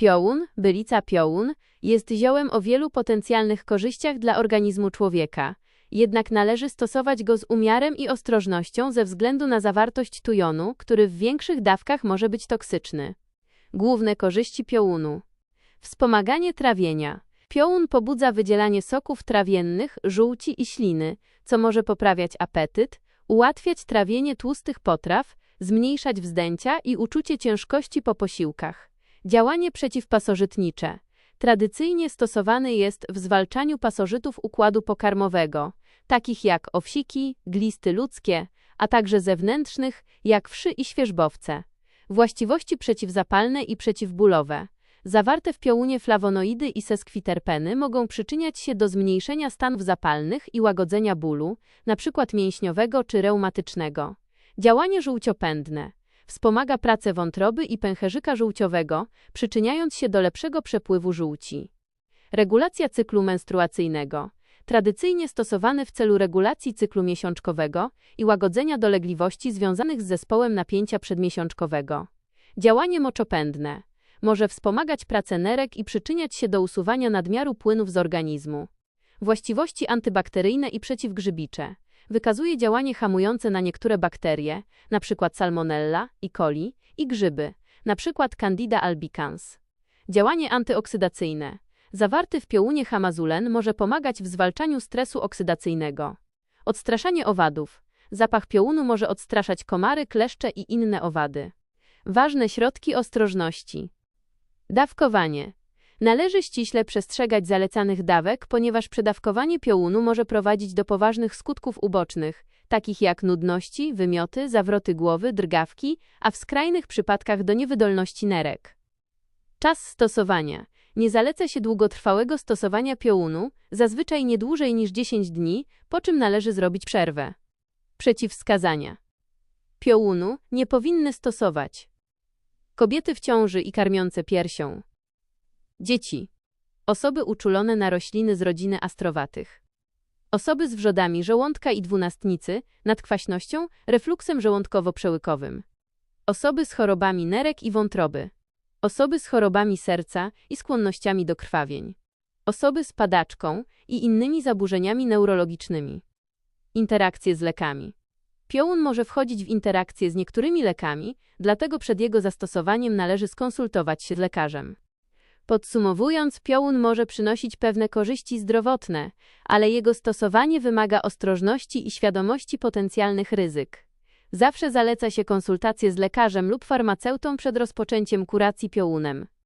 Piołun, bylica piołun, jest ziołem o wielu potencjalnych korzyściach dla organizmu człowieka. Jednak należy stosować go z umiarem i ostrożnością ze względu na zawartość tujonu, który w większych dawkach może być toksyczny. Główne korzyści piołunu. Wspomaganie trawienia. Piołun pobudza wydzielanie soków trawiennych, żółci i śliny, co może poprawiać apetyt, ułatwiać trawienie tłustych potraw, zmniejszać wzdęcia i uczucie ciężkości po posiłkach. Działanie przeciwpasożytnicze. Tradycyjnie stosowany jest w zwalczaniu pasożytów układu pokarmowego, takich jak owsiki, glisty ludzkie, a także zewnętrznych, jak wszy i świeżbowce. Właściwości przeciwzapalne i przeciwbólowe. Zawarte w piołunie flawonoidy i seskwiterpeny mogą przyczyniać się do zmniejszenia stanów zapalnych i łagodzenia bólu, np. mięśniowego czy reumatycznego. Działanie żółciopędne. Wspomaga pracę wątroby i pęcherzyka żółciowego, przyczyniając się do lepszego przepływu żółci. Regulacja cyklu menstruacyjnego. Tradycyjnie stosowany w celu regulacji cyklu miesiączkowego i łagodzenia dolegliwości związanych z zespołem napięcia przedmiesiączkowego. Działanie moczopędne. Może wspomagać pracę nerek i przyczyniać się do usuwania nadmiaru płynów z organizmu. Właściwości antybakteryjne i przeciwgrzybicze. Wykazuje działanie hamujące na niektóre bakterie, np. Salmonella, E. coli, i grzyby, np. Candida albicans. Działanie antyoksydacyjne. Zawarty w piołunie hamazulen może pomagać w zwalczaniu stresu oksydacyjnego. Odstraszanie owadów. Zapach piołunu może odstraszać komary, kleszcze i inne owady. Ważne środki ostrożności. Dawkowanie. Należy ściśle przestrzegać zalecanych dawek, ponieważ przedawkowanie piołunu może prowadzić do poważnych skutków ubocznych, takich jak nudności, wymioty, zawroty głowy, drgawki, a w skrajnych przypadkach do niewydolności nerek. Czas stosowania. Nie zaleca się długotrwałego stosowania piołunu, zazwyczaj nie dłużej niż 10 dni, po czym należy zrobić przerwę. Przeciwwskazania. Piołunu nie powinny stosować. Kobiety w ciąży i karmiące piersią. Dzieci. Osoby uczulone na rośliny z rodziny astrowatych. Osoby z wrzodami żołądka i dwunastnicy, nadkwaśnością, refluksem żołądkowo-przełykowym. Osoby z chorobami nerek i wątroby. Osoby z chorobami serca i skłonnościami do krwawień. Osoby z padaczką i innymi zaburzeniami neurologicznymi. Interakcje z lekami. Piołun może wchodzić w interakcje z niektórymi lekami, dlatego przed jego zastosowaniem należy skonsultować się z lekarzem. Podsumowując, piołun może przynosić pewne korzyści zdrowotne, ale jego stosowanie wymaga ostrożności i świadomości potencjalnych ryzyk. Zawsze zaleca się konsultację z lekarzem lub farmaceutą przed rozpoczęciem kuracji piołunem.